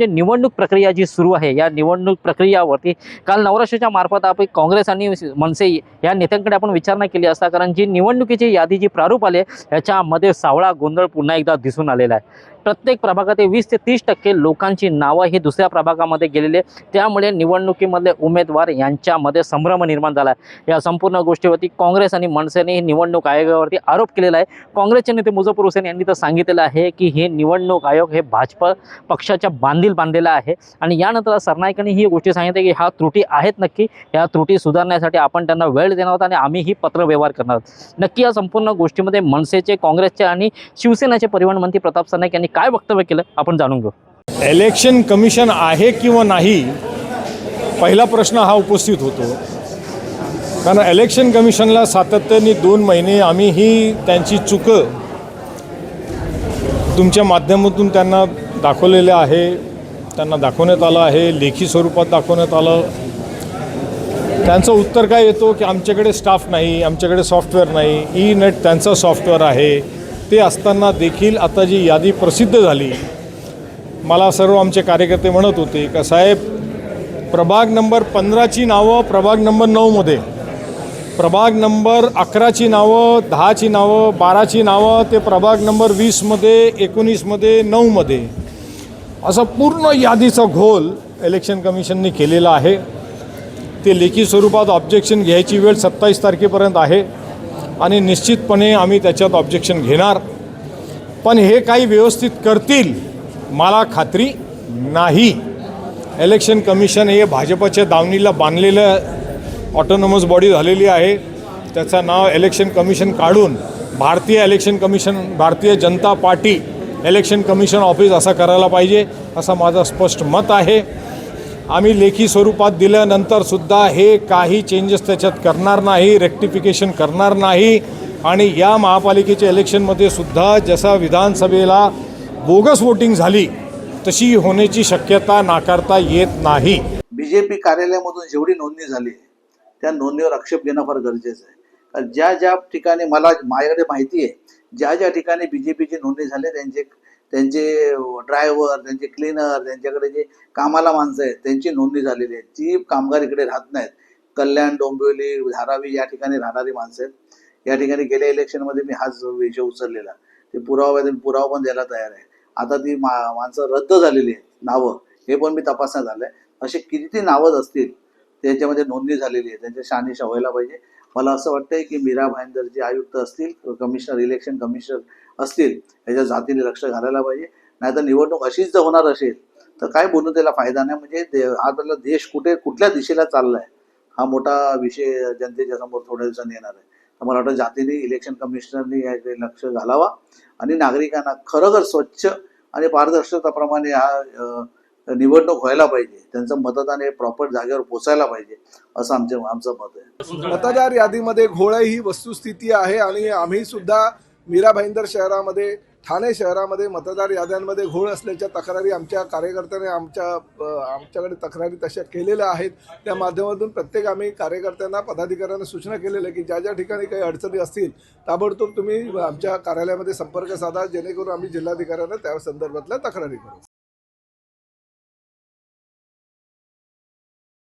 जे निवडणूक प्रक्रिया जी सुरू आहे या निवडणूक प्रक्रियावरती काल नवराष्ट्राच्या मार्फत आपण काँग्रेस आणि मनसे या नेत्यांकडे आपण विचारणा केली असता कारण जी निवडणुकीची यादी जी प्रारूप आले आहे याच्यामध्ये सावळा गोंधळ पुन्हा एकदा दिसून आलेला आहे. प्रत्येक प्रभागात वीस ते तीस टक्के लोकांची नावं ही दुसऱ्या प्रभागामध्ये गेलेली आहे त्यामुळे निवडणुकीमधले उमेदवार यांच्यामध्ये संभ्रम निर्माण झाला आहे. या संपूर्ण गोष्टीवरती काँग्रेस आणि मनसेने ही निवडणूक आयोगावरती आरोप केलेला आहे. काँग्रेसचे नेते मुझफ्फर हुसेन यांनी तर सांगितलेलं आहे की हे निवडणूक आयोग हे भाजप पक्षाच्या बांधील बांधलेला आहे. आणि यानंतर सरनाईकांनी ही गोष्टी सांगितली की ह्या त्रुटी आहेत नक्की. या त्रुटी सुधारण्यासाठी आपण त्यांना वेळ देणार आहोत आणि आम्ही ही पत्रव्यवहार करणार आहोत. नक्की या संपूर्ण गोष्टीमध्ये मनसेचे काँग्रेसचे आणि शिवसेनेचे परिवहन मंत्री प्रताप सरनाईक यांनी काय वक्तव्य केलं आपण जाणून घेऊ. इलेक्शन कमिशन आहे किंवा नाही पहिला प्रश्न हा उपस्थित होतो. कारण इलेक्शन कमिशनला सातत्याने दोन महिने आम्ही ही त्यांची चुकं तुमच्या माध्यमातून त्यांना दाखवलेलं आहे त्यांना दाखवण्यात आलं आहे लेखी स्वरूपात दाखवण्यात आलं. त्यांचं उत्तर काय येतो की आमच्याकडे स्टाफ नाही आमच्याकडे सॉफ्टवेअर नाही ई नेट त्यांचं सॉफ्टवेअर आहे. ते असताना देखील आता जी यादी प्रसिद्ध झाली मला सर्व आमचे कार्यकर्ते म्हणत होते का साहेब प्रभाग नंबर पंधराची नावं प्रभाग नंबर नऊमध्ये प्रभाग नंबर अकराची नावं दहाची नावं बाराची नावं ते प्रभाग नंबर वीसमध्ये एकोणीसमध्ये नऊमध्ये असा पूर्ण यादीचा घोल इलेक्शन कमिशनने केलेला आहे. ते लेखी स्वरूपात ऑब्जेक्शन घ्यायची वेळ सत्तावीस तारखेपर्यंत आहे. आणि निश्चितपणे आम्ही त्याच्यात ऑब्जेक्शन घेणार. पण हे काही व्यवस्थित करतील मला खात्री नाही. इलेक्शन कमिशन हे भाजपच्या दावणीला बांधलेलं ऑटोनॉमस बॉडी झालेली आहे. त्याचं नाव इलेक्शन कमिशन काढून भारतीय election commission Bharatiya Janata party election commission office असा करायला पाहिजे असं माझं स्पष्ट मत आहे. आम्ही लेखी स्वरूपात दिल्यानंतरसुद्धा हे काही चेंजेस त्याच्यात करणार नाही रेक्टिफिकेशन करणार नाही. आणि या महापालिकेच्या इलेक्शनमध्ये सुद्धा जसा विधानसभेला बोगस वोटिंग झाली तशी होण्याची शक्यता नाकारता येत नाही. बीजेपी कार्यालयामधून जेवढी नोंदणी झाली आहे त्या नोंदणीवर आक्षेप घेणं फार गरजेचं आहे. कारण ज्या ज्या ठिकाणी मला माझ्याकडे माहिती आहे ज्या ज्या ठिकाणी बीजेपीची नोंदणी झाली त्यांचे त्यांचे ड्रायव्हर त्यांचे क्लीनर त्यांच्याकडे जे कामाला माणसं आहेत त्यांची नोंदणी झालेली आहे. ती कामगार इकडे राहत नाहीत. कल्याण डोंबिवली धारावी या ठिकाणी राहणारी माणसं आहेत. या ठिकाणी गेल्या इलेक्शनमध्ये मी हाच विषय उचललेला. ते पुरावा आहे, पुरावा पण द्यायला तयार आहे. आता ती मा माणसं रद्द झालेली आहेत. नावं हे पण मी तपासण्यात आलं आहे असे किती नावं असतील त्याच्यामध्ये नोंदणी झालेली आहे. त्यांच्या शहानिशा व्हायला पाहिजे. मला असं वाटतंय की मीरा भाईंदर जे आयुक्त असतील कमिशनर इलेक्शन कमिशनर असतील याच्या जातीने लक्ष घालायला पाहिजे. नाहीतर निवडणूक अशीच जर होणार असेल तर काय बोलून त्याला फायदा नाही. म्हणजे दे- आजला देश कुठे कुठल्या दिशेला चाललाय हा मोठा विषय जनतेच्या समोर थोड्या दिवसांनी येणार आहे. तर मला वाटतं जातीने इलेक्शन कमिशनरनी याकडे लक्ष घालावा. आणि नागरिकांना खरोखर स्वच्छ आणि पारदर्शकताप्रमाणे हा निवडणूक व्हायला पाहिजे. त्यांचं मतदान हे प्रॉपर जागेवर पोचायला पाहिजे असं आमचे आमचं मत आहे. मतदार यादीमध्ये घोळ ही वस्तुस्थिती आहे आणि आम्ही सुद्धा मीरा भाईंदर शहरामध्ये ठाणे शहरामध्ये मतदार याद्यांमध्ये घोळ असल्याच्या तक्रारी आमच्या कार्यकर्त्याने आमच्या आमच्याकडे तक्रारी तशा केलेल्या आहेत. त्या माध्यमातून प्रत्येक आम्ही कार्यकर्त्यांना पदाधिकाऱ्यांना सूचना केलेल्या आहे की ज्या ज्या ठिकाणी काही अडचणी असतील ताबडतोब तुम्ही आमच्या कार्यालयामध्ये संपर्क साधा जेणेकरून आम्ही जिल्हाधिकाऱ्यांना त्या संदर्भातल्या तक्रारी करू.